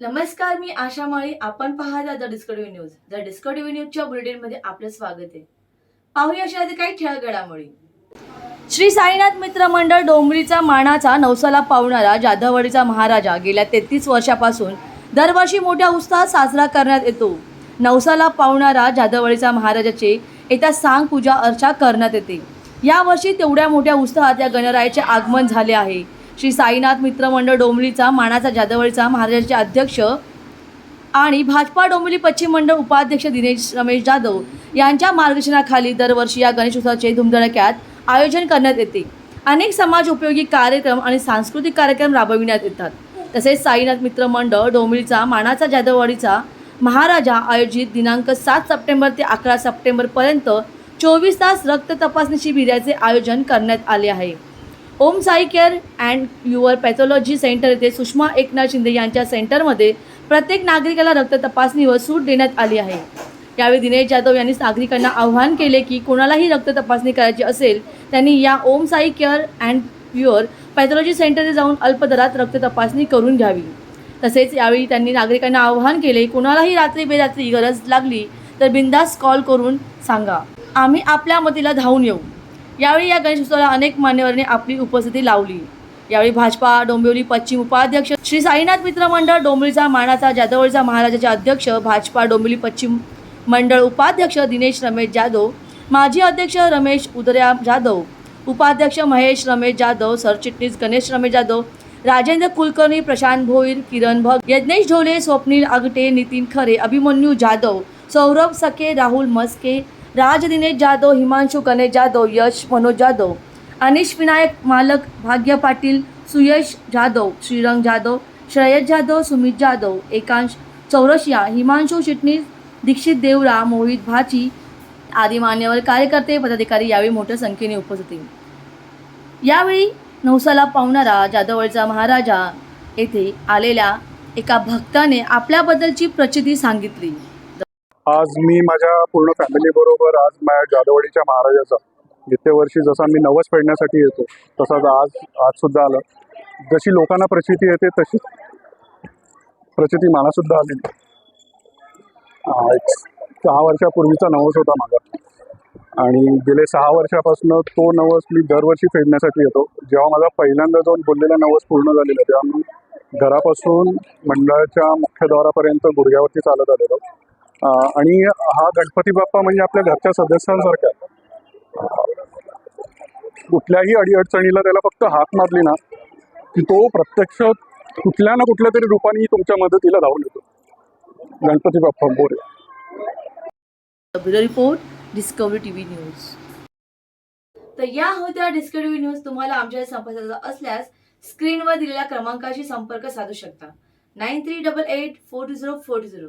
नमस्कार मी आशा माळी. आपण पाहता the Discovery news. The Discovery न्यूजच्या बुलेटिनमध्ये आपलं स्वागत आहे. पाहूया अशा काही ठळक घडामोडी श्री साईनाथ मित्र मंडळ डोंबरीचा मानाचा नवसाला पावणारा जाधववाडीचा महाराजा गेल्या तेहतीस वर्षापासून दरवर्षी मोठ्या उत्साहात साजरा करण्यात येतो. नवसाला पावणारा जाधववाडीचा महाराजाचे येत्या सांग पूजा अर्चा करण्यात येते. यावर्षी तेवढ्या मोठ्या उत्साहात या गणरायाचे आगमन झाले आहे. श्री साईनाथ मित्रमंडळ मंडळ मानाचा जादवळीचा महाराजाचे अध्यक्ष आणि भाजपा डोंबिवली पश्चिम मंडळ उपाध्यक्ष दिनेश रमेश जाधव यांच्या मार्गदर्शनाखाली दरवर्षी या गणेशोत्सवाचे धुमधडक्यात आयोजन करण्यात येते. अनेक समाज उपयोगी कार्यक्रम आणि सांस्कृतिक कार्यक्रम राबविण्यात येतात. तसेच साईनाथ मित्र मंडळ डोंबिवलीचा मानाचा जाधववाडीचा महाराजा आयोजित दिनांक सात सप्टेंबर ते अकरा सप्टेंबरपर्यंत चोवीस तास रक्त तपासणी शिबिराचे आयोजन करण्यात आले आहे. Om Sai care and your pathology centre येथे सुषमा एकनाथ शिंदे यांच्या सेंटरमध्ये प्रत्येक नागरिकाला रक्त तपासणीवर सूट देण्यात आली आहे. यावेळी दिनेश जाधव यांनी नागरिकांना आवाहन केले की कोणालाही रक्त तपासणी करायची असेल त्यांनी या Om Sai care and pure pathology सेंटरने जाऊन अल्पदरात रक्त तपासणी करून घ्यावी. तसेच यावेळी त्यांनी नागरिकांना आवाहन केले कोणालाही रात्री बेरात्री गरज लागली तर बिंदास कॉल करून सांगा. आम्ही आपल्या मतीला धावून येऊ. यावेळी या गणेशोत्सवाला अनेक मान्यवरांनी आपली उपस्थिती लावली. यावेळी भाजपा डोंबिवली पश्चिम उपाध्यक्ष श्री साईनाथ मित्र मंडळ डोंबिवलीचा मानाचा जाधवळीचा महाराजाचे अध्यक्ष भाजपा डोंबिवली पश्चिम मंडळ उपाध्यक्ष दिनेश रमेश जाधव माजी अध्यक्ष रमेश उदर्या जाधव उपाध्यक्ष महेश रमेश जाधव सरचिटणीस गणेश रमेश जाधव राजेंद्र कुलकर्णी प्रशांत भोईर किरण भग यज्ञेश ढोले स्वप्नील आगटे नितीन खरे अभिमन्यू जाधव सौरभ सके राहुल मस्के राज दिनेश जाधव हिमांशु कने जाधव यश मनोज जाधव अनिश विनायक मालक भाग्य पाटील सुयश जाधव श्रीरंग जाधव श्रेयस जाधव सुमित जाधव एकांश चौरसिया हिमांशु चिटणीस दीक्षित देवरा मोहित भाची आदी मान्यवर कार्यकर्ते पदाधिकारी यावेळी मोठ्या संख्येने उपस्थित होते. यावेळी नवसाला पावणारा जाधवळचा महाराजा येथे आलेल्या एका भक्ताने आपल्याबद्दलची प्रचिती सांगितली. आज मी माझ्या पूर्ण फॅमिलीबरोबर आज माझ्या जाधवडीच्या महाराजाचा जिथे वर्षी जसा मी नवस फेडण्यासाठी येतो तसाच आज आज सुद्धा आलं. जशी लोकांना प्रचिती येते तशी प्रचिती मला सुद्धा आलेली सहा वर्षापूर्वीचा नवस होता माझा. आणि गेले सहा वर्षापासून तो नवस मी दरवर्षी फेडण्यासाठी येतो. जेव्हा माझा पहिल्यांदा जाऊन बोललेला नवस पूर्ण झालेला तेव्हा मी घरापासून मंडळाच्या मुख्यद्वारापर्यंत गुडघ्यावरती चालत आलेलो. आणि हा गणपती बाप्पा म्हणजे आपल्या घरच्या सदस्यांसारखा. कुठल्याही अडीअडचणीला त्याला फक्त हात मारली ना की तो प्रत्यक्ष कुठल्या ना कुठल्या तरी रूपाने तुमच्या मदतीला धावून येतो. गणपती बाप्पा बोरे. रिपोर्ट डिस्कवरी टीव्ही न्यूज तर या होत्या डिस्कवरी न्यूज तुम्हाला आमच्या संपर्काचा असल्यास स्क्रीनवर दिलेल्या क्रमांकाशी संपर्क साधू शकता. Nine three double eight four two zero four two zero